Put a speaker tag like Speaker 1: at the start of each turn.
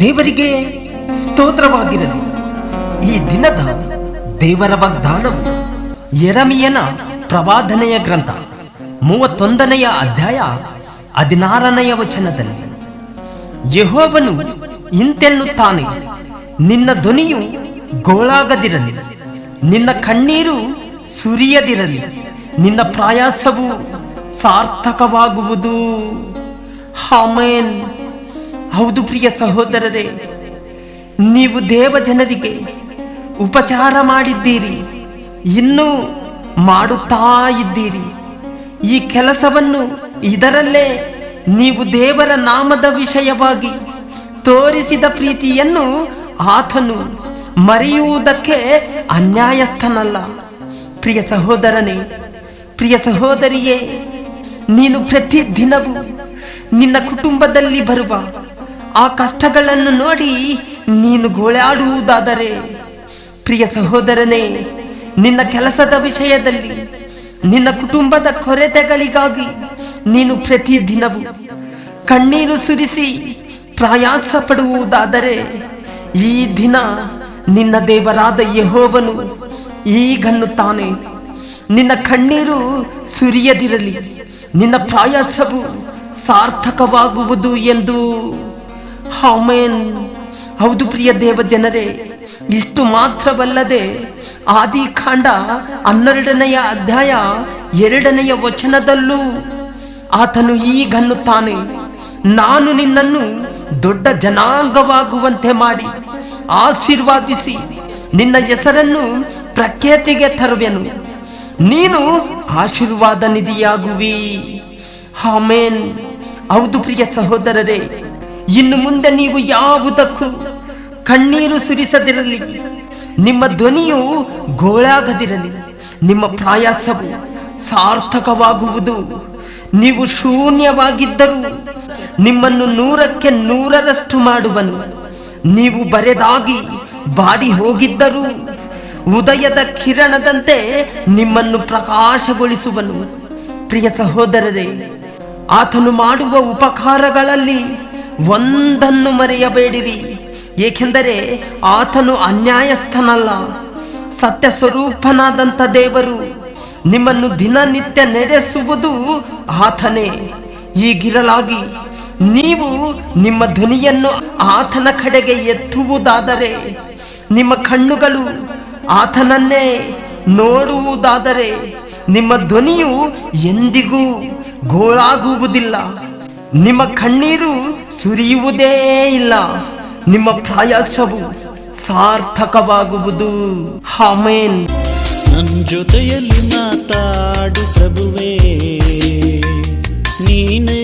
Speaker 1: ದೇವರಿಗೆ ಸ್ತೋತ್ರವಾಗಿರಲಿ. ಈ ದಿನದ ದೇವರ ವಾಗ್ದಾನವು ಎರಮಿಯನ ಪ್ರವಾದನೆಯ ಗ್ರಂಥ, ಮೂವತ್ತೊಂದನೆಯ ಅಧ್ಯಾಯ ಹದಿನಾರನೆಯ ವಚನದಲ್ಲಿ. ಯಹೋವನು ಇಂತೆನ್ನುತ್ತಾನೆ, ನಿನ್ನ ಧ್ವನಿಯು ಗೋಳಾಗದಿರಲಿ, ನಿನ್ನ ಕಣ್ಣೀರು ಸುರಿಯದಿರಲಿ ನಿನ್ನ ಪ್ರಯಾಸವು ಸಾರ್ಥಕವಾಗುವುದು. ಹಾಮೇನ್ ಹೌದು ಪ್ರಿಯ ಸಹೋದರರೇ, ನೀವು ದೇವ ಜನರಿಗೆ ಉಪಚಾರ ಮಾಡಿದ್ದೀರಿ, ಇನ್ನೂ ಮಾಡುತ್ತಾ ಇದ್ದೀರಿ. ಈ ಕೆಲಸವನ್ನು ಇದರಲ್ಲೇ ನೀವು ದೇವರ ನಾಮದ ವಿಷಯವಾಗಿ ತೋರಿಸಿದ ಪ್ರೀತಿಯನ್ನು ಆತನು ಮರೆಯುವುದಕ್ಕೆ ಅನ್ಯಾಯಸ್ಥನಲ್ಲ. ಪ್ರಿಯ ಸಹೋದರನೇ ಪ್ರಿಯ ಸಹೋದರಿಯೇ, ನೀನು ಪ್ರತಿ ದಿನವೂ ನಿನ್ನ ಕುಟುಂಬದಲ್ಲಿ ಬರುವ ಆ ಕಷ್ಟಗಳನ್ನು ನೋಡಿ ನೀನು ಗೋಳಾಡುವುದಾದರೆ, ಪ್ರಿಯ ಸಹೋದರನೇ, ನಿನ್ನ ಕೆಲಸದ ವಿಷಯದಲ್ಲಿ, ನಿನ್ನ ಕುಟುಂಬದ ಕೊರತೆಗಳಿಗಾಗಿ ನೀನು ಪ್ರತಿ ದಿನವೂ ಕಣ್ಣೀರು ಸುರಿಸಿ ಪ್ರಯಾಸ ಪಡುವುದಾದರೆ ಈ ದಿನ ನಿನ್ನ ದೇವರಾದ ಯಹೋವನು ಈಗನ್ನುತ್ತಾನೆ ನಿನ್ನ ಕಣ್ಣೀರು ಸುರಿಯದಿರಲಿ. ನಿನ್ನ ಪ್ರಾಯಾಸವು ಸಾರ್ಥಕವಾಗುವುದು ಎಂದು. ಹೌಮೇನ್ ಹೌದು ಪ್ರಿಯ ದೇವ ಜನರೇ ಇಷ್ಟು ಮಾತ್ರವಲ್ಲದೆ ಆದಿಕಾಂಡ ಹನ್ನೆರಡನೆಯ ಅಧ್ಯಾಯ ಎರಡನೆಯ ವಚನದಲ್ಲೂ ಆತನು ಈಗನ್ನುತ್ತಾನೆ ನಾನು ನಿನ್ನನ್ನು ದೊಡ್ಡ ಜನಾಂಗವಾಗುವಂತೆ ಮಾಡಿ ಆಶೀರ್ವಾದಿಸಿ ನಿನ್ನ ಹೆಸರನ್ನು ಪ್ರಖ್ಯಾತಿಗೆ ತರುವೆನು. ನೀನು ಆಶೀರ್ವಾದ ನಿಧಿಯಾಗುವಿ. ಹಾಮೇನ್ ಹೌದು ಪ್ರಿಯ ಸಹೋದರರೇ, ಇನ್ನು ಮುಂದೆ ನೀವು ಯಾವುದಕ್ಕೂ ಕಣ್ಣೀರು ಸುರಿಸದಿರಲಿ. ನಿಮ್ಮ ಧ್ವನಿಯು ಗೋಳಾಗದಿರಲಿ. ನಿಮ್ಮ ಪ್ರಾಯಾಸವು ಸಾರ್ಥಕವಾಗುವುದು. ನೀವು ಶೂನ್ಯವಾಗಿದ್ದರೂ ನಿಮ್ಮನ್ನು ನೂರಕ್ಕೆ ನೂರರಷ್ಟು ಮಾಡುವನು. ನೀವು ಬರೆದಾಗಿ ಬಾಡಿ ಹೋಗಿದ್ದರೂ ಉದಯದ ಕಿರಣದಂತೆ ನಿಮ್ಮನ್ನು ಪ್ರಕಾಶಗೊಳಿಸುವನು. ಪ್ರಿಯ ಸಹೋದರರೇ, ಆತನು ಮಾಡುವ ಉಪಕಾರಗಳಲ್ಲಿ ಒಂದನ್ನು ಮರೆಯಬೇಡಿರಿ. ಏಕೆಂದರೆ ಆತನು ಅನ್ಯಾಯಸ್ಥನಲ್ಲ. ಸತ್ಯ ಸ್ವರೂಪನಾದಂಥ ದೇವರು ನಿಮ್ಮನ್ನು ದಿನನಿತ್ಯ ನಡೆಸುವುದು ಆತನೇ. ಈಗಿರಲಾಗಿ ನೀವು ನಿಮ್ಮ ಧ್ವನಿಯನ್ನು ಆತನ ಕಡೆಗೆ ಎತ್ತುವುದಾದರೆ ನಿಮ್ಮ ಕಣ್ಣುಗಳು ಆತನನ್ನೇ ನೋಡುವುದಾದರೆ ನಿಮ್ಮ ಧ್ವನಿಯು ಎಂದಿಗೂ ಗೋಳಾಗುವುದಿಲ್ಲ. ನಿಮ್ಮ ಕಣ್ಣೀರು ಸುರಿಯುವುದೇ ಇಲ್ಲ. ನಿಮ್ಮ ಪ್ರಾಯಾಸವು ಸಾರ್ಥಕವಾಗುವುದು. ಹಾಮೇನ್
Speaker 2: ನನ್ನ ಜೊತೆಯಲ್ಲಿ ಮಾತಾಡು ಪ್ರಭುವೇ, ನೀನೇ